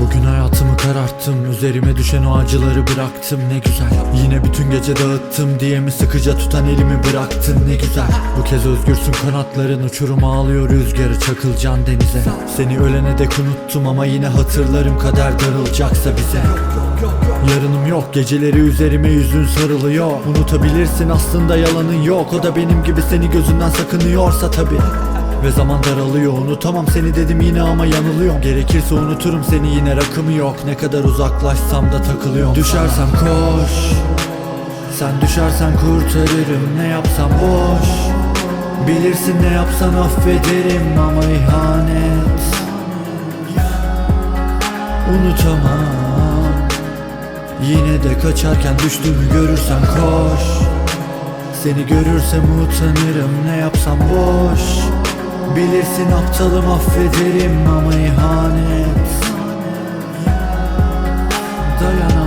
Bugün hayatımı kararttım Üzerime düşen o acıları bıraktım. Ne güzel Yine bütün gece dağıttım diye mi sıkıca tutan elimi bıraktın? Ne güzel Bu kez özgürsün kanatların uçuruma alıyor rüzgarı çakılcan denize. Seni ölene dek unuttum ama yine hatırlarım kader darılacaksa bize. Yarınım yok geceleri üzerime yüzün sarılıyor. Unutabilirsin aslında yalanın yok. O da benim gibi seni gözünden sakınıyorsa tabi ve zaman daralıyor unutamam seni dedim yine ama yanılıyorum. Gerekirse unuturum seni yine rakımı yok. Ne kadar uzaklaşsam da takılıyorum. Düşersem koş Sen düşersen kurtarırım. Ne yapsam boş Bilirsin ne yapsan affederim. Ama ihanet Unutamam. Yine de kaçarken düştüğümü görürsen koş. Seni görürsem utanırım. Ne yapsam boş Bilirsin aptalım affederim ama ihanet. Dayanamam